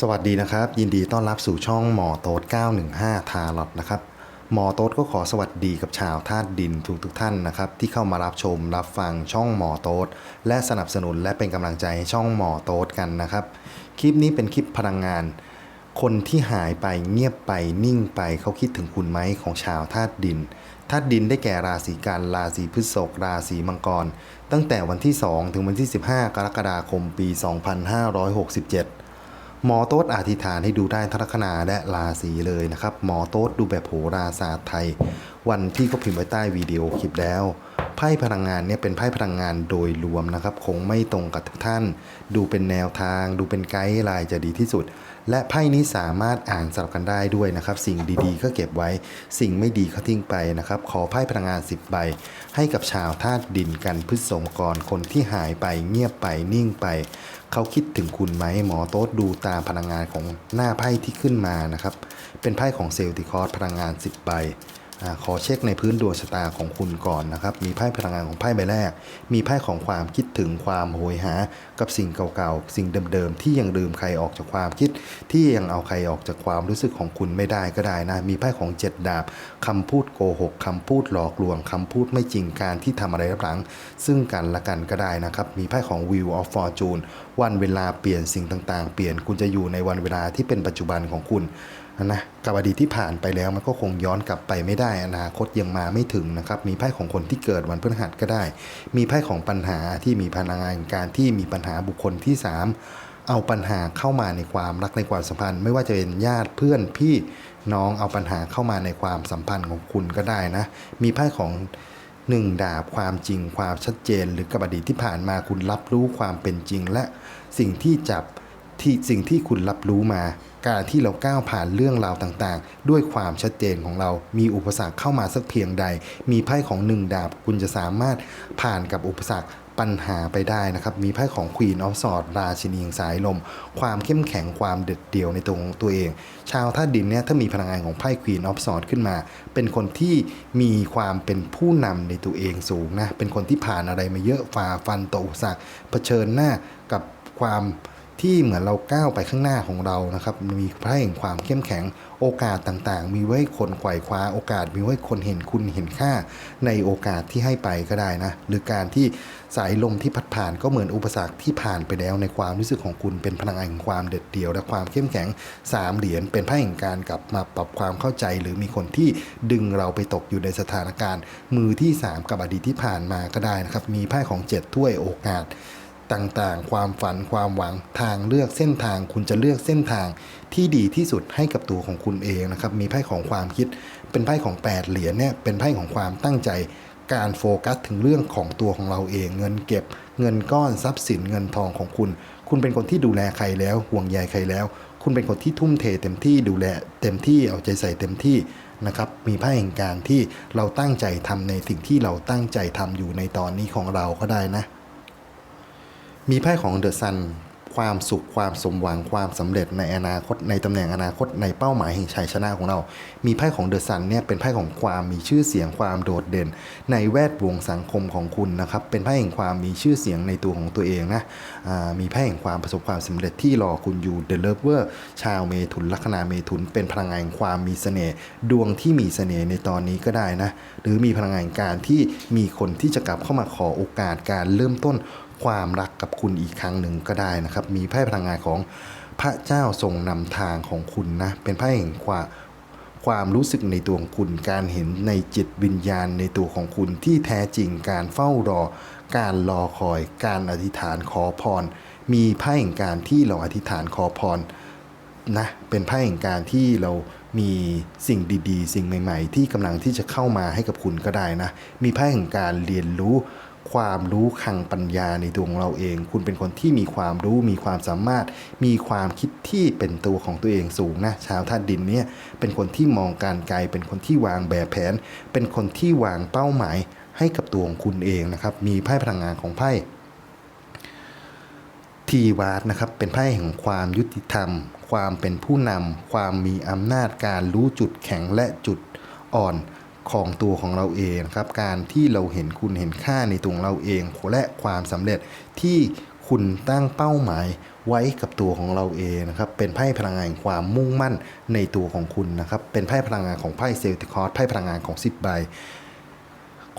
สวัสดีนะครับ ยินดีต้อนรับสู่ช่องหมอโต๊ด915 ทาร์ลอตนะครับหมอโต๊ดก็ขอสวัสดีกับชาวธาตุดินทุกทุกท่านนะครับที่เข้ามารับชมรับฟังช่องหมอโต๊ดและสนับสนุนและเป็นกำลังใจให้ช่องหมอโต๊ดกันนะครับ คลิปนี้เป็นคลิปพลังงาน คนที่หายไปเงียบไปนิ่งไปเขาคิดถึงคุณไหมของชาวธาตุดินธาตุดินได้แก่ราศีกันราศีพฤษภราศีมังกร ตั้งแต่วันที่ 2 ถึงวันที่ 15 กรกฎาคมปี 2567 หมอโต๊ดอธิษฐานให้ดูได้ทั้งลัคนาและราศีเลยนะครับ หมอโต๊ดดูแบบโหราศาสตร์ไทย วันที่ก็พิมพ์ไว้ใต้วิดีโอคลิปแล้วไพ่พลังงานเนี่ยเป็นไพ่พลังงานโดยรวมนะครับ คงไม่ตรงกับทุกท่าน ดูเป็นแนวทาง ดูเป็นไกด์ไลน์จะดีที่สุด และไพ่นี้สามารถอ่านสลับกันได้ด้วยนะครับ สิ่งดีๆ ก็เก็บไว้ สิ่งไม่ดีก็ทิ้งไปนะครับ ขอไพ่พลังงาน 10 ใบ ให้กับชาวธาตุดินกันพฤษภกรคนที่หายไปเงียบไปนิ่งไป เขาคิดถึงคุณไหมหมอโต๊ดดูตามพลังงานของหน้าไพ่ที่ขึ้นมานะครับ เป็นไพ่ของเซลติคอร์สพลังงาน 10 ใบ ขอเช็คในพื้นดวงชะตาของคุณก่อนนะครับ มีไพ่พลังงานของไพ่ใบแรก มีไพ่ของความคิดถึงความโหยหา กับสิ่งเก่าๆ สิ่งเดิมๆ ที่ยังลืมใครออกจากความคิด ที่ยังเอาใครออกจากความรู้สึกของคุณไม่ได้ก็ได้นะ มีไพ่ของเจ็ดดาบคำพูดโกหกคำพูดหลอกลวงคำพูดไม่จริงการที่ทำอะไรรับหลัง ซึ่งกันและกันก็ได้นะครับ มีไพ่ของ Wheel of Fortune วันเวลาเปลี่ยนสิ่งต่างๆ เปลี่ยนคุณจะอยู่ในวันเวลาที่เป็นปัจจุบันของคุณ นะกับอดีตที่ผ่านไปแล้วมันก็คงย้อนกลับไปไม่ได้อนาคตยังมาไม่ถึงนะครับ มีไพ่ของคนที่เกิดวันพฤหัสก็ได้ มีไพ่ของปัญหาที่มีพลังงานการที่มีปัญหาบุคคลที่สามเอาปัญหาเข้ามาในความรักในความสัมพันธ์ ไม่ว่าจะเป็นญาติเพื่อนพี่น้องเอาปัญหาเข้ามาในความสัมพันธ์ของคุณก็ได้นะ มีไพ่ของหนึ่งดาบความจริงความชัดเจน หรือกับอดีตที่ผ่านมาคุณรับรู้ความเป็นจริง และสิ่งที่จับที่สิ่งที่คุณรับรู้มา การที่เราก้าวผ่านเรื่องราวต่างๆ ด้วยความชัดเจนของเรา มีอุปสรรคเข้ามาสักเพียงใด มีไพ่ของหนึ่งดาบ คุณจะสามารถผ่านกับอุปสรรคปัญหาไปได้นะครับ มีไพ่ของ Queen of Swords ราชินีแห่งสายลม ความเข้มแข็งความเด็ดเดี่ยวในตัวของตัวเอง ชาวธาตุดินเนี่ยถ้ามีพลังงานของไพ่ Queen of Swords ขึ้นมา เป็นคนที่มีความเป็นผู้นำในตัวเองสูงนะ เป็นคนที่ผ่านอะไรมาเยอะฝ่าฟันต่ออุปสรรคเผชิญหน้ากับความ ที่เหมือนเราก้าวไปข้างหน้าของเรานะครับ มีไพ่แห่งความเข้มแข็งโอกาสต่างๆ มีไว้คนไขว่คว้าโอกาสมีไว้คนเห็นคุณเห็นค่าในโอกาสที่ให้ไปก็ได้นะ หรือการที่สายลมที่พัดผ่านก็เหมือนอุปสรรคที่ผ่านไปแล้วในความรู้สึกของคุณเป็นพลังงานของความเด็ดเดี่ยว และความเข้มแข็งสามเหรียญเป็นไพ่แห่งการกลับมาปรับความเข้าใจ หรือมีคนที่ดึงเราไปตกอยู่ในสถานการณ์ มือที่ 3 กับอดีตที่ผ่านมาก็ได้นะครับมีไพ่ของ 7 ถ้วยโอกาส ต่างๆ ความฝันความหวังทางเลือกเส้นทาง คุณจะเลือกเส้นทางที่ดีที่สุดให้กับตัวของคุณเองนะครับ มีไพ่ของความคิด เป็นไพ่ของ 8 เหรียญเนี่ย เป็นไพ่ของความตั้งใจ การโฟกัสถึงเรื่องของตัวของเราเอง เงินเก็บ เงินก้อนทรัพย์สินเงินทองของคุณ คุณเป็นคนที่ดูแลใครแล้ว ห่วงใยใครแล้ว คุณเป็นคนที่ทุ่มเทเต็มที่ดูแล เต็มที่เอาใจใส่เต็มที่นะครับมีไพ่แห่งการที่เราตั้งใจทำในสิ่งที่เราตั้งใจทำอยู่ในตอนนี้ของเราก็ได้นะ มีไพ่ของเดอะซันความสุขความสมหวังความสำเร็จในอนาคตในตำแหน่งอนาคตในเป้าหมายแห่งชัยชนะของเรา มีไพ่ของเดอะซันเนี่ยเป็นไพ่ของความมีชื่อเสียงความโดดเด่น ในแวดวงสังคมของคุณนะครับ เป็นไพ่แห่งความมีชื่อเสียงในตัวของตัวเองนะมีไพ่แห่งความประสบความสำเร็จที่รอคุณอยู่เดอะเลเวอร์ชาวเมถุนลัคนาเมถุน เป็นพลังงานความมีเสน่ห์ดวงที่มีเสน่ห์ในตอนนี้ก็ได้นะหรือมีพลังงานการที่มีคนที่จะกลับเข้ามาขอโอกาสการเริ่มต้น ความรักกับคุณอีกครั้งหนึ่งก็ได้นะครับ มีไพ่พลังงานของพระเจ้าทรงนำทางของคุณนะ เป็นไพ่แห่งความความรู้สึกในตัวของคุณ การเห็นในจิตวิญญาณในตัวของคุณที่แท้จริง การเฝ้ารอ การรอคอย การอธิษฐานขอพร มีไพ่แห่งการที่เราอธิษฐานขอพรนะ เป็นไพ่แห่งการที่เรามีสิ่งดีๆ สิ่งใหม่ ๆ ที่กำลังที่จะเข้ามาให้กับคุณก็ได้นะ มีไพ่แห่งการเรียนรู้ ความรู้คลังปัญญาในตัวของเราเอง คุณเป็นคนที่มีความรู้มีความสามารถ มีความคิดที่เป็นตัวของตัวเองสูงนะชาวธาตุดินเนี่ยเป็นคนที่มองการไกล เป็นคนที่วางแบบแผน เป็นคนที่วางเป้าหมายให้กับตัวของคุณเองนะครับ มีไพ่พลังงานของไพ่ทีวาร์ดนะครับเป็นไพ่แห่งความยุติธรรม ความเป็นผู้นำความมีอำนาจการรู้จุดแข็งและจุดอ่อน ของตัวของเราเองครับ การที่เราเห็นคุณเห็นค่าในตัวเราเองและความสำเร็จที่คุณตั้งเป้าหมายไว้กับตัวของเราเองนะครับ เป็นไพ่พลังงานความมุ่งมั่นในตัวของคุณนะครับ เป็นไพ่พลังงานของไพ่เซลติคอร์สไพ่พลังงานของสิบใบ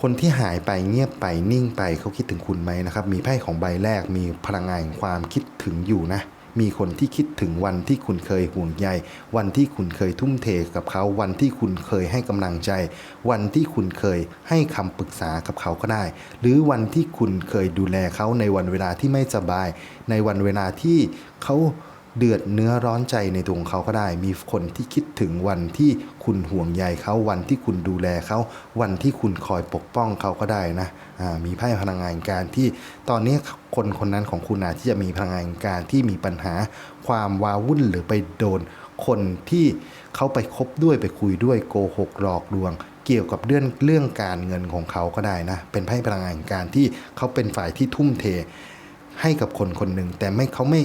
คนที่หายไปเงียบไปนิ่งไปเขาคิดถึงคุณไหมนะครับ มีไพ่ของใบแรกมีพลังงานความคิดถึงอยู่นะ มีคนที่คิดถึงวันที่คุณเคยห่วงใย วันที่คุณเคยทุ่มเทกับเขา วันที่คุณเคยให้กำลังใจ วันที่คุณเคยให้คำปรึกษากับเขาก็ได้ หรือวันที่คุณเคยดูแลเขาในวันเวลาที่ไม่สบาย ในวันเวลาที่เขา เดือดเนื้อร้อนใจในตัวของเขาก็ได้ มีคนที่คิดถึงวันที่คุณห่วงใยเขาวันที่คุณดูแลเขาวันที่คุณคอยปกป้องเขาก็ได้นะมีไพ่พลังงานการที่ตอนนี้คนคนนั้นของคุณอาจที่จะมีพลังงานการที่มีปัญหาความวาวุ่นหรือไปโดน คนที่เขาไปคบด้วยไปคุยด้วยโกหกหลอกลวงเกี่ยวกับเรื่องเรื่องการเงินของเขาก็ได้นะ เป็นไพ่พลังงานการที่เขาเป็นฝ่ายที่ทุ่มเทให้กับคนคนหนึ่งแต่ไม่เขาไม่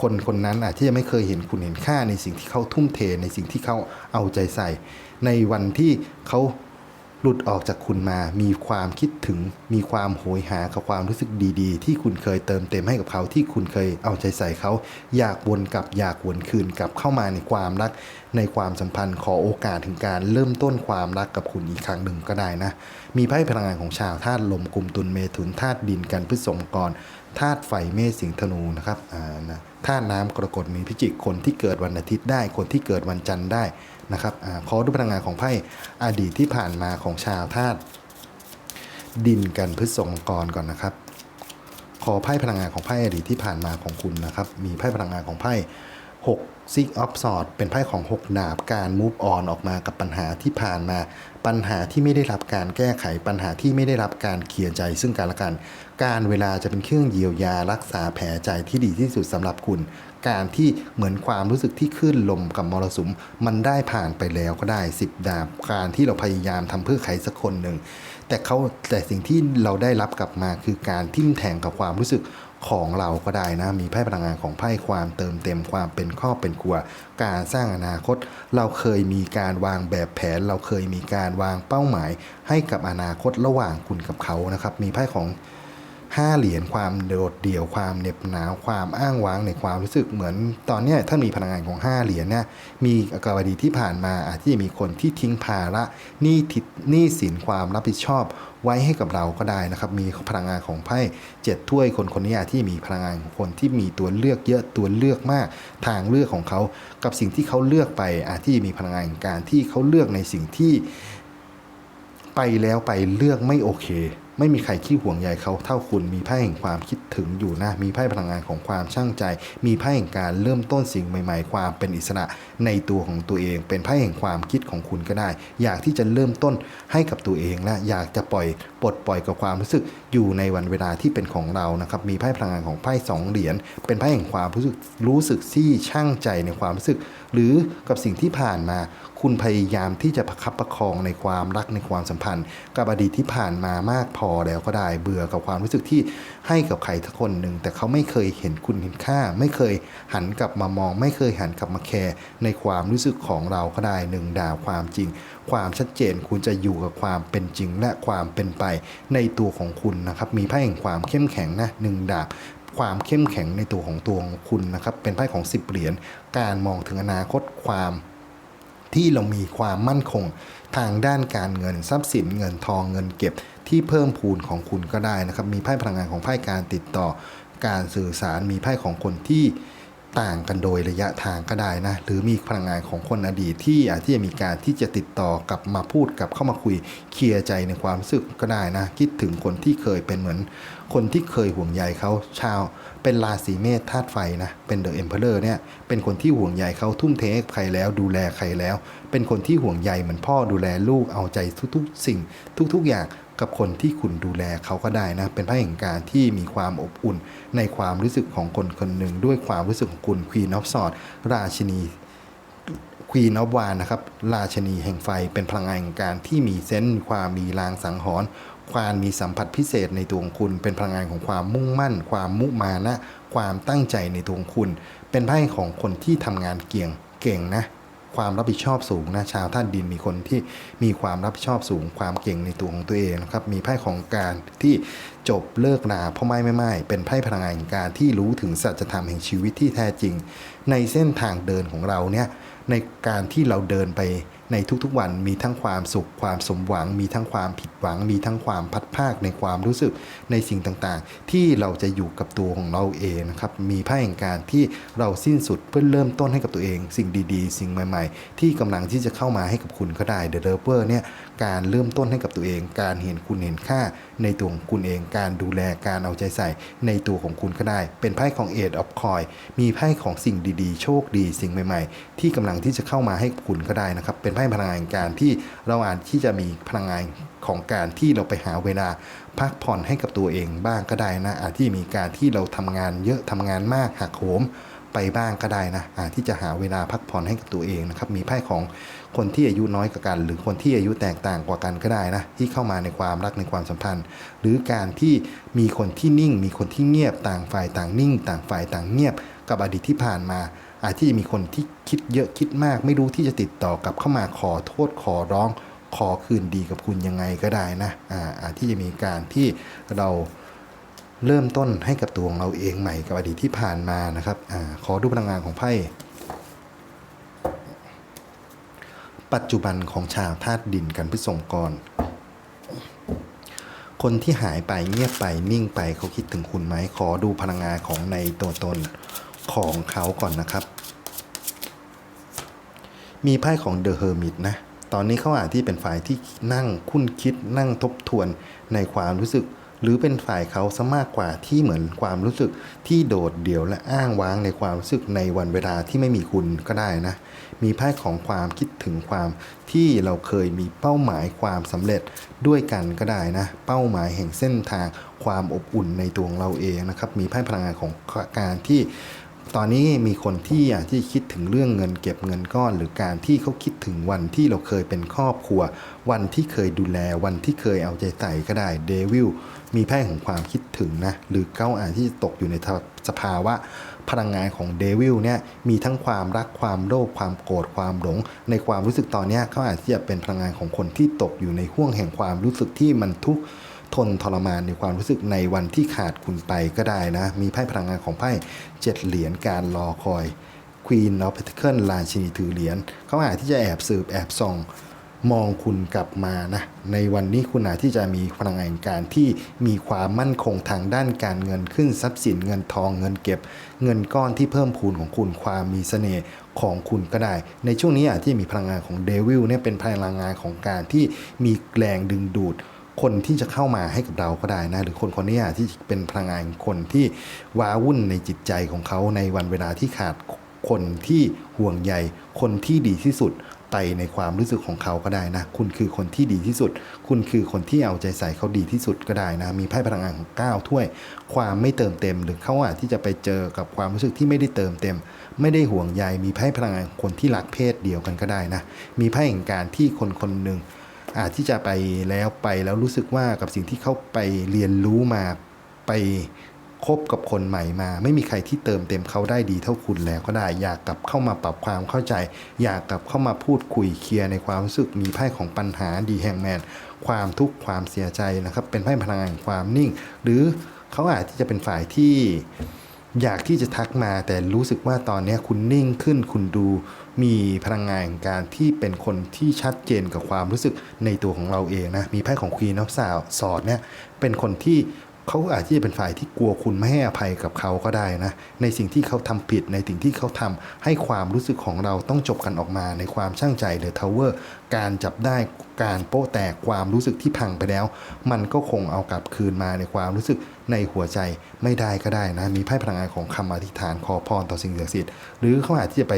คนคนนั้นอาจที่จะไม่เคยเห็นคุณเห็นค่าในสิ่งที่เขาทุ่มเทในสิ่งที่เขาเอาใจใส่ ในวันที่เขาหลุดออกจากคุณมา มีความคิดถึง มีความโหยหากับความรู้สึกดีๆ ที่คุณเคยเติมเต็มให้กับเขา ที่คุณเคยเอาใจใส่เขา อยากวนกลับ อยากวนคืนกลับเข้ามาในความรัก ในความสัมพันธ์ขอโอกาสถึงการเริ่มต้นความรักกับคุณอีกครั้งหนึ่งก็ได้นะ มีไพ่พลังงานของชาวธาตุลมกลุ่มตุลเมถุนธาตุดินกันพฤษภกรธาตุไฟเมษสิงธนูนะครับ อ่านะ ธาตุน้ำกรกฎมีพิจิกคนที่เกิดวันอาทิตย์ได้ คนที่เกิดวันจันทร์ได้นะครับอขอดูพลังงานของไพ่อดีตที่ผ่านมาของชาวธาตุดินกันพฤษงกรก่อนนะครับ ขอไพ่พลังงานของไพ่อดีตที่ผ่านมาของคุณนะครับ มีไพ่พลังงานของไพ่ 6 Six of Swords เป็นไพ่ของ 6 ดาบการ move on ออกมากับปัญหาที่ผ่านมา ปัญหาที่ไม่ได้รับการแก้ไขปัญหาที่ไม่ได้รับการเคลียร์ใจ ซึ่งกันและกัน การเวลาจะเป็นเครื่องเยียวยารักษาแผลใจที่ดีที่สุดสำหรับคุณ การที่เหมือนความรู้สึกที่ขึ้นลมกับมรสุม มันได้ผ่านไปแล้วก็ได้ 10 ดาบการที่เราพยายามทำเพื่อใครสักคนหนึ่งแต่เขาแต่สิ่งที่เราได้รับกลับมาคือการทิ่มแทงกับความรู้สึก ของเราก็ได้นะ มีไพ่พลังงานของไพ่ความเติมเต็มความเป็นครอบเป็นครัว การสร้างอนาคต เราเคยมีการวางแบบแผน เราเคยมีการวางเป้าหมาย ให้กับอนาคตระหว่างคุณกับเขานะครับ มีไพ่ของ ห้าเหรียญความโดดเดี่ยวความเหน็บหนาวความอ้างว้างในความรู้สึกเหมือน ตอนนี้ยถ้ามีพลังงานของห้าเหรียญเนี่ยมีกรณีที่ผ่านมาอาจจะมีคนที่ทิ้งภาระหนี้ทิหนี้สินความรับผิดชอบไว้ให้กับเราก็ได้นะครับ มีพลังงานของไพ่เจ็ดถ้วยคนคนนี้อาจที่มีพลังงานของคนที่มีตัวเลือกเยอะตัวเลือกมาก ทางเลือกของเขากับสิ่งที่เขาเลือกไปอาจที่มีพลังงานการที่เขาเลือกในสิ่งที่ไปแล้วไปเลือกไม่โอเค ไม่มีใครขี้ห่วงใยเขาเท่าคุณ มีไพ่แห่งความคิดถึงอยู่นะ มีไพ่พลังงานของความช่างใจ มีไพ่แห่งการเริ่มต้นสิ่งใหม่ๆ ความเป็นอิสระในตัวของตัวเอง เป็นไพ่แห่งความคิดของคุณก็ได้ อยากที่จะเริ่มต้นให้กับตัวเองและอยากจะปล่อยปลดปล่อยกับความรู้สึก อยู่ในวันเวลาที่เป็นของเรานะครับมีไพ่พลังงานของไพ่สองเหรียญเป็นไพ่แห่งความรู้สึกรู้สึกที่ช่างใจในความรู้สึก หรือกับสิ่งที่ผ่านมา คุณพยายามที่จะประคับประคองในความรักในความสัมพันธ์ กับอดีตที่ผ่านมามากพอแล้วก็ได้เบื่อกับความรู้สึกที่ให้กับใครสักคนหนึ่งแต่เขาไม่เคยเห็นคุณเห็นค่า ไม่เคยหันกลับมามอง ไม่เคยหันกลับมาแคร์ในความรู้สึกของเราก็ได้หนึ่งดาวความจริงความชัดเจน คุณจะอยู่กับความเป็นจริงและความเป็นไปในตัวของคุณนะครับ มีไพ่แห่งความเข้มแข็งนะหนึ่งดาบความเข้มแข็งในตัวของตัวของคุณนะครับ เป็นไพ่ของสิบเหรียญ การมองถึงอนาคตความที่เรามีความมั่นคงทางด้านการเงินทรัพย์สินเงินทองเงินเก็บที่เพิ่มพูนของคุณก็ได้นะครับ มีไพ่พลังงานของไพ่การติดต่อการสื่อสารมีไพ่ของคนที่ ต่างกันโดยระยะทางก็ได้นะ หรือมีพลังงานของคนอดีตที่อาจจะมีการที่จะติดต่อกลับมาพูดกับเข้ามาคุยเคลียร์ใจในความรู้สึกก็ได้นะ คิดถึงคนที่เคยเป็นเหมือน คนที่เคยห่วงใยเขาชาว เป็นราศีเมษธาตุไฟนะ เป็นเดอะเอ็มเพลเลอร์เนี่ย เป็นคนที่ห่วงใยเขาทุ่มเทให้ใครแล้วดูแลใครแล้ว เป็นคนที่ห่วงใยเหมือนพ่อดูแลลูกเอาใจทุกๆ สิ่งทุก ๆอย่าง กับคนที่คุณดูแลเขาก็ได้นะ เป็นพระแห่งการที่มีความอบอุ่นในความรู้สึกของคนคนหนึ่งด้วยความรู้สึกของคุณควีนอฟสอดราชินีควีนอฟวานนะครับ ราชนีแห่งไฟเป็นพลังงานแห่งการที่มีเซนส์ความมีลางสังหรณ์ความมีสัมผัสพิเศษในตัวของคุณ เป็นพลังงานของความมุ่งมั่น ความมุมานะ ความตั้งใจในตัวของคุณ เป็นไพ่ของคนที่ทำงานเก่งเก่งนะ ความรับผิดชอบสูงนะชาวท่านดินมีคนที่มีความรับผิดชอบสูง ความเก่งในตัวของตัวเองนะครับมีไพ่ของการที่จบเลิกนาเพราะไม่ไม่ไม่เป็นไพ่พลังงานการที่รู้ถึงสัจธรรมแห่งชีวิตที่แท้จริง ในเส้นทางเดินของเราเนี่ยในการที่เราเดินไป ในทุกๆวันมีทั้งความสุขความสมหวัง มีทั้งความผิดหวัง มีทั้งความพัดภาคในความรู้สึกในสิ่งต่างๆ ที่เราจะอยู่กับตัวของเราเองนะครับมีไพ่แห่งการที่เราสิ้นสุดเพื่อเริ่มต้นให้กับตัวเอง สิ่งดีๆ สิ่งใหม่ๆ ที่กำลังที่จะเข้ามาให้กับคุณก็ได้เดอะเ e เ e อร์เนี่ยการเริ่มต้นให้กับตัวเอง การเห็นคุณเห็นค่าในตัวของคุณเอง การดูแลการเอาใจใส่ในตัวของคุณก็ได้ เป็นไพ่ของเอ of อ o คอยมีไพ่ของสิ่งดีๆ โชคดีสิ่งใหม่ ๆ ที่กำลังที่จะเข้ามาให้กับคุณก็ได้นะครับเป็นไพ่พลังงานการที่เราอาจที่จะมีพลังงานของการที่เราไปหาเวลาพักผ่อนให้กับตัวเองบ้างก็ได้นะ อาจที่มีการที่เราทำงานเยอะทำงานมากหักโหมไปบ้างก็ได้นะอาจที่จะหาเวลาพักผ่อนให้กับตัวเองนะครับ มีไพ่ของคนที่อายุน้อยกว่ากัน หรือคนที่อายุแตกต่างกว่ากันก็ได้นะ ที่เข้ามาในความรักในความสัมพันธ์ หรือการที่มีคนที่นิ่ง มีคนที่เงียบต่างฝ่ายต่างนิ่ง ต่างฝ่ายต่างเงียบ กับอดีตที่ผ่านมา อาจที่จะมีคนที่คิดเยอะคิดมาก ไม่รู้ที่จะติดต่อกลับเข้ามาขอโทษขอร้อง ขอคืนดีกับคุณยังไงก็ได้นะอาอาจที่จะมีการที่เราเริ่มต้นให้กับตัวของเราเองใหม่กับอดีตที่ผ่านมานะครับอาขอดูพลังงานของไพ่ปัจจุบันของชาวธาตุดินกันพิสงกร คนที่หายไปเงียบไปนิ่งไปเขาคิดถึงคุณไหมขอดูพลังงานของในตัวตนของเขาก่อนนะครับ มีไพ่ของเดอะเฮอร์มิตนะ ตอนนี้เขาอาจที่เป็นฝ่ายที่นั่งคุ้นคิดนั่งทบทวนในความรู้สึก หรือเป็นฝ่ายเขาซะมากกว่าที่เหมือนความรู้สึกที่โดดเดี่ยวและอ้างว้างในความรู้สึกในวันเวลาที่ไม่มีคุณก็ได้นะ มีไพ่ของความคิดถึงความที่เราเคยมีเป้าหมายความสำเร็จด้วยกันก็ได้นะ เป้าหมายแห่งเส้นทางความอบอุ่นในตัวของเราเองนะครับ มีไพ่พลังงานของการที่ ตอนนี้มีคนที่อยากที่คิดถึงเรื่องเงินเก็บเงินก้อน หรือการที่เขาคิดถึงวันที่เราเคยเป็นครอบครัว วันที่เคยดูแลวันที่เคยเอาใจใส่ก็ได้เดวิลมีไพ่ของความคิดถึงนะหรือเขาอาจที่จะตกอยู่ในสภาวะพลังงานของเดวิลเนี่ยมีทั้งความรักความโลภความโกรธความหลง ในความรู้สึกตอนนี้เขาอาจจะเป็นพลังงานของคนที่ตกอยู่ในห่วงแห่งความรู้สึกที่มันทุกข์ ทนทรมานในความรู้สึกในวันที่ขาดคุณไปก็ได้นะ มีไพ่พลังงานของไพ่เจ็ดเหรียญการรอคอย Queen of Pentacles ราชินีถือเหรียญเขาอาจที่จะแอบสืบแอบส่องมองคุณกลับมานะ ในวันนี้คุณอาจที่จะมีพลังงานการที่มีความมั่นคงทางด้านการเงินขึ้นทรัพย์สินเงินทองเงินเก็บ เงินก้อนที่เพิ่มพูนของคุณความมีเสน่ห์ของคุณก็ได้ ในช่วงนี้อาจที่มีพลังงานของเดวิลเนี่ยเป็นพลังงานของการที่มีแรงดึงดูด คนที่จะเข้ามาให้กับเราก็ได้นะ หรือคนคนนี้ที่เป็นพลังงานคนที่ว้าวุ่นในจิตใจของเขาในวันเวลาที่ขาดคนที่ห่วงใยคนที่ดีที่สุดไปในความรู้สึกของเขาก็ได้นะ คุณคือคนที่ดีที่สุด คุณคือคนที่เอาใจใส่เขาดีที่สุดก็ได้นะ มีไพ่พลังงานของ9ถ้วย ความไม่เติมเต็ม หรือเขาอาจที่จะไปเจอกับความรู้สึกที่ไม่ได้เติมเต็ม ไม่ได้ห่วงใย มีไพ่พลังงานคนที่รักเพศเดียวกันก็ได้นะ มีไพ่แห่งการที่คนคนหนึ่ง อาจที่จะไปแล้วไปแล้วรู้สึกว่ากับสิ่งที่เขาไปเรียนรู้มาไปคบกับคนใหม่มา ไม่มีใครที่เติมเต็มเขาได้ดีเท่าคุณแล้วก็ได้อยากกลับเข้ามาปรับความเข้าใจ อยากกลับเข้ามาพูดคุยเคลียร์ในความรู้สึกมีไพ่ของปัญหาดีแห่งแมนความทุกข์ความเสียใจนะครับ เป็นไพ่พลังงานความนิ่ง หรือเขาอาจที่จะเป็นฝ่ายที่ อยากที่จะทักมาแต่รู้สึกว่าตอนนี้คุณนิ่งขึ้นคุณดูมีพลังงานแห่งการที่เป็นคนที่ชัดเจนกับความรู้สึกในตัวของเราเองนะ มีไพ่ของควีนอฟสาวสอดเนี่ยเป็นคนที่เขาอาจจะเป็นฝ่ายที่กลัวคุณไม่ให้อภัยกับเขาก็ได้นะ ในสิ่งที่เขาทำผิดในสิ่งที่เขาทำให้ความรู้สึกของเราต้องจบกันออกมาในความช่างใจหรือทาวเวอร์การจับได้การโป้แตกความรู้สึกที่พังไปแล้ว มันก็คงเอากลับคืนมาในความรู้สึก ในหัวใจไม่ได้ก็ได้นะ มีไพ่พลังงานของคำอธิษฐานขอพรต่อสิ่งศักดิ์สิทธิ์หรือเขาอาจที่จะไป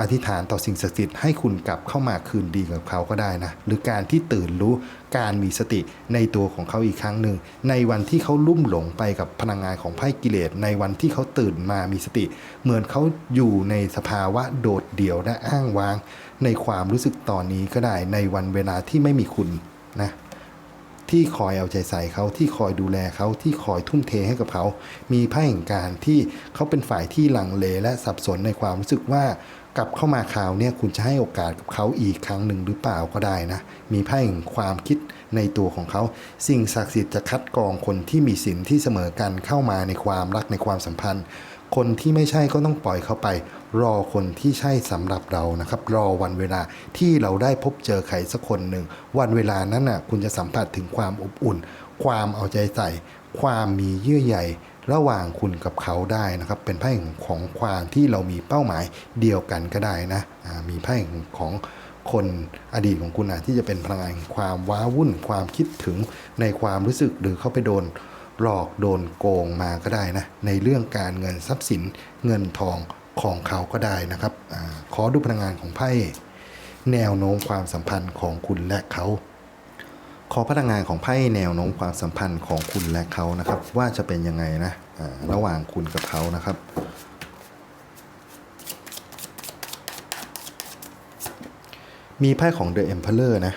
อธิษฐานต่อสิ่งศักดิ์สิทธิ์ให้คุณกลับเข้ามาคืนดีกับเขาก็ได้นะ หรือการที่ตื่นรู้การมีสติในตัวของเขาอีกครั้งหนึ่ง ในวันที่เขาลุ่มหลงไปกับพลังงานของไพ่กิเลส ในวันที่เขาตื่นมามีสติ เหมือนเขาอยู่ในสภาวะโดดเดี่ยวและอ้างว้าง ในความรู้สึกตอนนี้ก็ได้ในวันเวลาที่ไม่มีคุณนะ ที่คอยเอาใจใส่เขาที่คอยดูแลเขาที่คอยทุ่มเทให้กับเขา มีไพ่แห่งการที่เขาเป็นฝ่ายที่ลังเลและสับสนในความรู้สึกว่ากลับเข้ามาคราวเนี่ยคุณจะให้โอกาสกับเขาอีกครั้งหนึ่งหรือเปล่าก็ได้นะ มีไพ่แห่งความคิดในตัวของเขา สิ่งศักดิ์สิทธิ์จะคัดกรองคนที่มีศีลที่เสมอกันเข้ามาในความรักในความสัมพันธ์ คนที่ไม่ใช่ก็ต้องปล่อยเขาไป รอคนที่ใช่สำหรับเรานะครับ รอวันเวลาที่เราได้พบเจอใครสักคนหนึ่ง วันเวลานั้นน่ะคุณจะสัมผัสถึงความอบอุ่น ความเอาใจใส่ ความมีเยื่อใยระหว่างคุณกับเขาได้นะครับ เป็นไพ่ของความที่เรามีเป้าหมายเดียวกันก็ได้นะมีไพ่ของคนอดีตของคุณอาจที่จะเป็นพลังงานความว้าวุ่นความคิดถึงในความรู้สึกหรือเข้าไปโดน หลอกโดนโกงมาก็ได้นะในเรื่องการเงินทรัพย์สินเงินทองของเขาก็ได้นะครับอขอดูพลังงานของไพ่แนวโน้มความสัมพันธ์ของคุณและเขาขอพลังงานของไพ่แนวโน้มความสัมพันธ์ของคุณและเขานะครับ ว่าจะเป็นยังไงนะระหว่างคุณกับเขานะครับมีไพ่ของ The Emperor นะ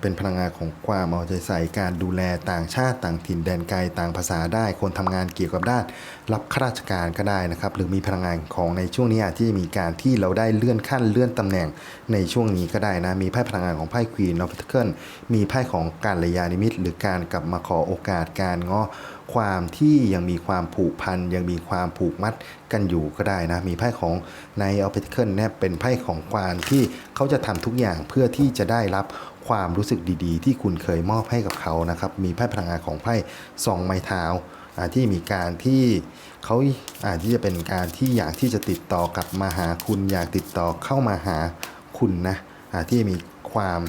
เป็นพลังงานของความเอาใจใส่การดูแลต่างชาติต่างถิ่นแดนไกลต่างภาษาได้ คนทำงานเกี่ยวกับด้าน รับข้าราชการก็ได้นะครับ หรือมีพลังงานของในช่วงนี้อาจที่จะมีการที่เราได้เลื่อนขั้นเลื่อนตำแหน่งในช่วงนี้ก็ได้นะ มีไพ่พลังงานของไพ่ Queen of Pentacles มีไพ่ของการระยานิมิต หรือการกลับมาขอโอกาสการง้อความที่ยังมีความผูกพันยังมีความผูกมัดกันอยู่ก็ได้นะ มีไพ่ของในออ p เ t เคิลเนี่ยเป็นไพ่ของความที่เขาจะทำทุกอย่างเพื่อที่จะได้รับ ความรู้สึกดีๆ ที่คุณเคยมอบให้กับเขานะครับ มีไพ่พลังงานของไพ่สองไม้เท้าที่มีการที่เขาอาจที่จะเป็นการที่อยากที่จะติดต่อกลับมาหาคุณอยากติดต่อเข้ามาหาคุณนะที่มีความ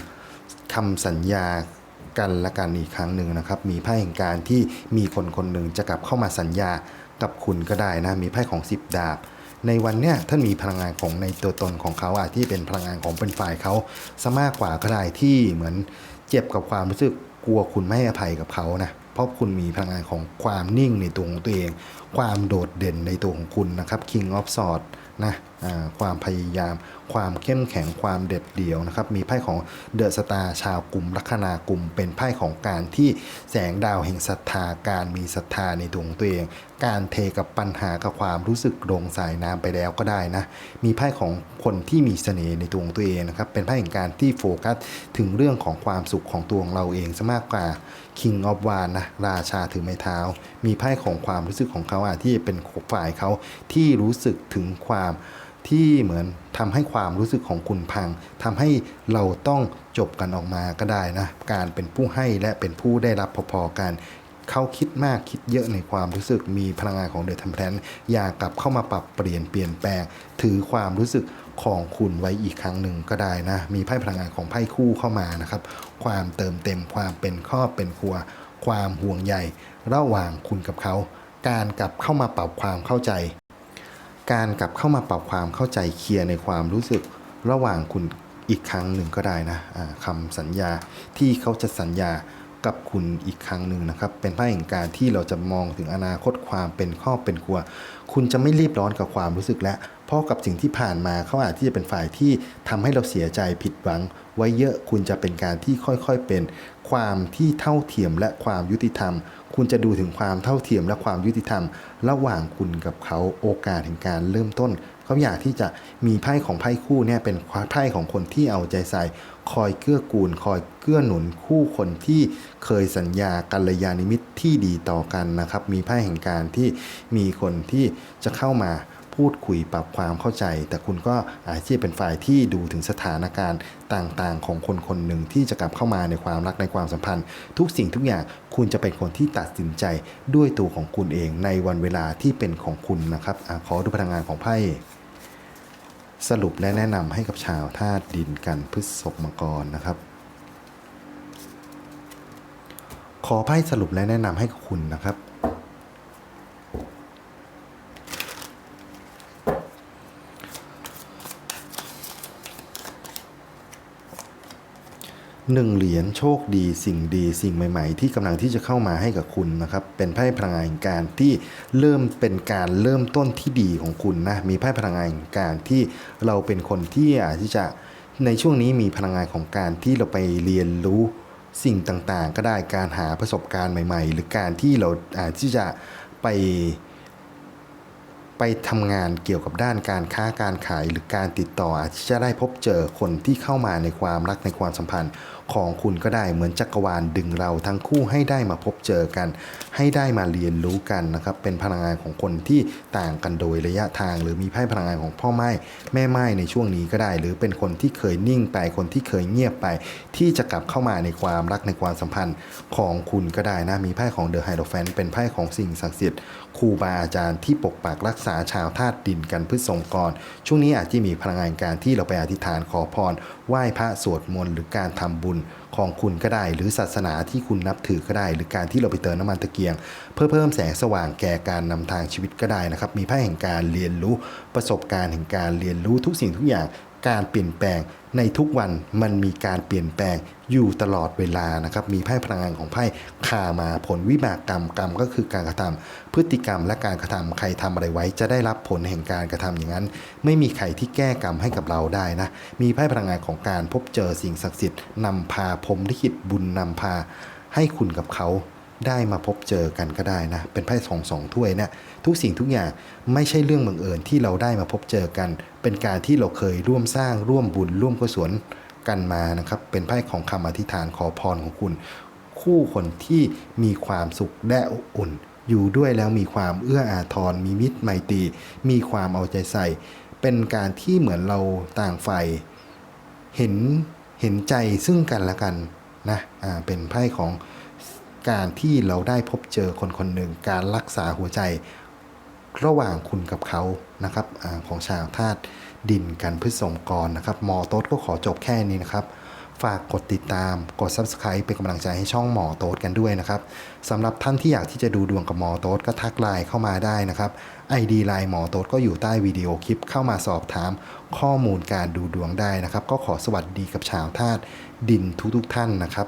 คำสัญญากันและกันอีกครั้งหนึ่งนะครับ มีไพ่แห่งการที่มีคนคนหนึ่งจะกลับเข้ามาสัญญากับคุณก็ได้นะ มีไพ่ของ 10 ดาบ ในวันเนี้ยท่านมีพลังงานของในตัวตนของเขาอะที่เป็นพลังงานของเป็นฝ่ายเขาซะมากกว่าก็ได้ที่เหมือนเจ็บกับความรู้สึกกลัวคุณไม่ให้อภัยกับเขานะเพราะคุณมีพลังงานของความนิ่งในตัวของตัวเอง ความโดดเด่นในตัวของคุณนะครับ King of Swords นะ ความพยายาม ความเข้มแข็งความเด็ดเดี่ยวนะครับมีไพ่ของเดอะสตาร์ชาวกลุ่มลัคนากลุ่ม เป็นไพ่ของการที่แสงดาวแห่งศรัทธาการมีศรัทธาในตัวงตัวเอง การเทกับปัญหากับความรู้สึกลงสายน้ำไปแล้วก็ได้นะมีไพ่ของคนที่มีเสน่ห์ในตัวงตัวเองนะครับเป็นไพ่แห่งการที่โฟกัสถึงเรื่องของความสุขของตัวของเราเองซะมากกว่า King of w a n นะราชาถือไม้เท้า มีไพ่ของความรู้สึกของเขาอะที่เป็นฝ่ายเขาที่รู้สึกถึงความ ที่เหมือนทำให้ความรู้สึกของคุณพังทำให้เราต้องจบกันออกมาก็ได้นะ การเป็นผู้ให้และเป็นผู้ได้รับพอๆกันเขาคิดมากคิดเยอะในความรู้สึกมีพลังงานของเดอะทัมแพลนอยากกลับเข้ามาปรับเปลี่ยนเปลี่ยนแปลง ถือความรู้สึกของคุณไว้อีกครั้งหนึ่งก็ได้นะ มีไพ่พลังงานของไพ่คู่เข้ามานะครับ ความเติมเต็มความเป็นครอบเป็นครัว ความห่วงใยระหว่างคุณกับเขา การกลับเข้ามาปรับความเข้าใจ การกลับเข้ามาปรับความเข้าใจเคลียร์ในความรู้สึกระหว่างคุณอีกครั้งหนึ่งก็ได้นะอ่าคำสัญญาที่เขาจะสัญญากับคุณอีกครั้งหนึ่งนะครับ เป็นไพ่แห่งการที่เราจะมองถึงอนาคตความเป็นครอบเป็นครัว คุณจะไม่รีบร้อนกับความรู้สึกแล้วเพราะกับสิ่งที่ผ่านมาเขาอาจที่จะเป็นฝ่ายที่ทำให้เราเสียใจผิดหวัง ไว้เยอะคุณจะเป็นการที่ค่อยๆเป็น ความที่เท่าเทียมและความยุติธรรม คุณจะดูถึงความเท่าเทียมและความยุติธรรม ระหว่างคุณกับเขาโอกาสแห่งการเริ่มต้นเขาอยากที่จะมีไพ่ของไพ่คู่เนี่ยเป็นไพ่ของคนที่เอาใจใส่ คอยเกื้อกูล คอยเกื้อหนุนคู่คนที่เคยสัญญากัลยาณมิตรที่ดีต่อกันนะครับ มีไพ่แห่งการที่มีคนที่จะเข้ามา พูดคุยปรับความเข้าใจ แต่คุณก็อาจจะเป็นฝ่ายที่ดูถึงสถานการณ์ต่างๆ ของคนคนหนึ่งที่จะกลับเข้ามาในความรักในความสัมพันธ์ ทุกสิ่งทุกอย่างคุณจะเป็นคนที่ตัดสินใจด้วยตัวของคุณเองในวันเวลาที่เป็นของคุณนะครับอขอดูพลังงานของไพ่สรุปและแนะนำให้กับชาวธาตุดินกันพฤษภมังกรนะครับขอไพ่สรุปและแนะนำให้กับคุณนะครับ หนึ่งเหรียญโชคดีสิ่งดีสิ่งใหม่ ๆ ที่กำลังที่จะเข้ามาให้กับคุณนะครับ เป็นไพ่พลังงานการที่เริ่มเป็นการเริ่มต้นที่ดีของคุณนะมีไพ่พลังงานการที่เราเป็นคนที่อาจจะในช่วงนี้มีพลังงานของการที่เราไปเรียนรู้สิ่งต่างๆ ก็ได้การหาประสบการณ์ใหม่ ๆ หรือการที่เราอาจที่จะไป ไปทำงานเกี่ยวกับด้านการค้าการขายหรือการติดต่ออาจจะได้พบเจอคนที่เข้ามาในความรักในความสัมพันธ์ของคุณก็ได้เหมือนจักรวาลดึงเราทั้งคู่ให้ได้มาพบเจอกัน ให้ได้มาเรียนรู้กันนะครับเป็นพลังงานของคนที่ต่างกันโดยระยะทาง หรือมีไพ่พลังงานของพ่อไม้แม่ไม้ในช่วงนี้ก็ได้ หรือเป็นคนที่เคยนิ่งไปคนที่เคยเงียบไป ที่จะกลับเข้ามาในความรักในความสัมพันธ์ของคุณก็ได้นะมีไพ่ของเดอะไฮโดรแฟนเป็นไพ่ของสิ่งศักดิ์สิทธิ์ครูบาอาจารย์ที่ปกปักรักษาชาวธาตุดินกันพืชสงกร ช่วงนี้อาจจะมีพลังงานการที่เราไปอธิษฐานขอพรไหว้พระสวดมนต์หรือการทำบุญของคุณก็ได้ หรือศาสนาที่คุณนับถือก็ได้ หรือการที่เราไปเติมน้ำมันตะเกียง เพื่อเพิ่มแสงสว่างแก่การนำทางชีวิตก็ได้นะครับ มีไพ่แห่งการเรียนรู้ประสบการณ์แห่งการเรียนรู้ทุกสิ่งทุกอย่างการเปลี่ยนแปลงในทุกวันมันมีการเปลี่ยนแปลงอยู่ตลอดเวลานะครับ มีไพ่พลังงานของไพ่คามาผลวิบากกรรมกรรมก็คือการกระทำพฤติกรรมและการกระทำใครทำอะไรไว้จะได้รับผลแห่งการกระทำอย่างนั้น ไม่มีใครที่แก้กรรมให้กับเราได้นะ มีไพ่พลังงานของการพบเจอสิ่งศักดิ์สิทธิ์นำพาพรมลิขิตบุญนำพาให้คุณกับเขาได้มาพบเจอกันก็ได้นะ เป็นไพ่สองสองถ้วยเนี่ยทุกสิ่งทุกอย่างไม่ใช่เรื่องบังเอิญที่เราได้มาพบเจอกัน เป็นการที่เราเคยร่วมสร้างร่วมบุญร่วมกุศลกันมานะครับ เป็นไพ่ของคำอธิษฐานขอพรของคุณ คู่คนที่มีความสุขและอบอุ่น อยู่ด้วยแล้วมีความเอื้ออาทรมีมิตรไมตรีมีความเอาใจใส่ เป็นการที่เหมือนเราต่างฝ่าย เห็นเห็นใจซึ่งกันและกันนะอ่าเป็นไพ่ของการที่เราได้พบเจอคนคนหนึ่งการรักษาหัวใจระหว่างคุณกับเขานะครับอของชาวธาตุดินกันพฤษสมกรนะครับหมอโต๊ดก็ขอจบแค่นี้นะครับ ฝากกดติดตาม กด Subscribe เป็นกำลังใจให้ช่องหมอโต๊ดกันด้วยนะครับสำหรับท่านที่อยากที่จะดูดวงกับหมอโต๊ดก็ทักไลน์เข้ามาได้นะครับ ID ไลน์หมอโต๊ดก็อยู่ใต้วิดีโอคลิปเข้ามาสอบถาม ข้อมูลการดูดวงได้นะครับ ก็ขอสวัสดีกับชาวธาตุดินทุกๆท่านนะครับ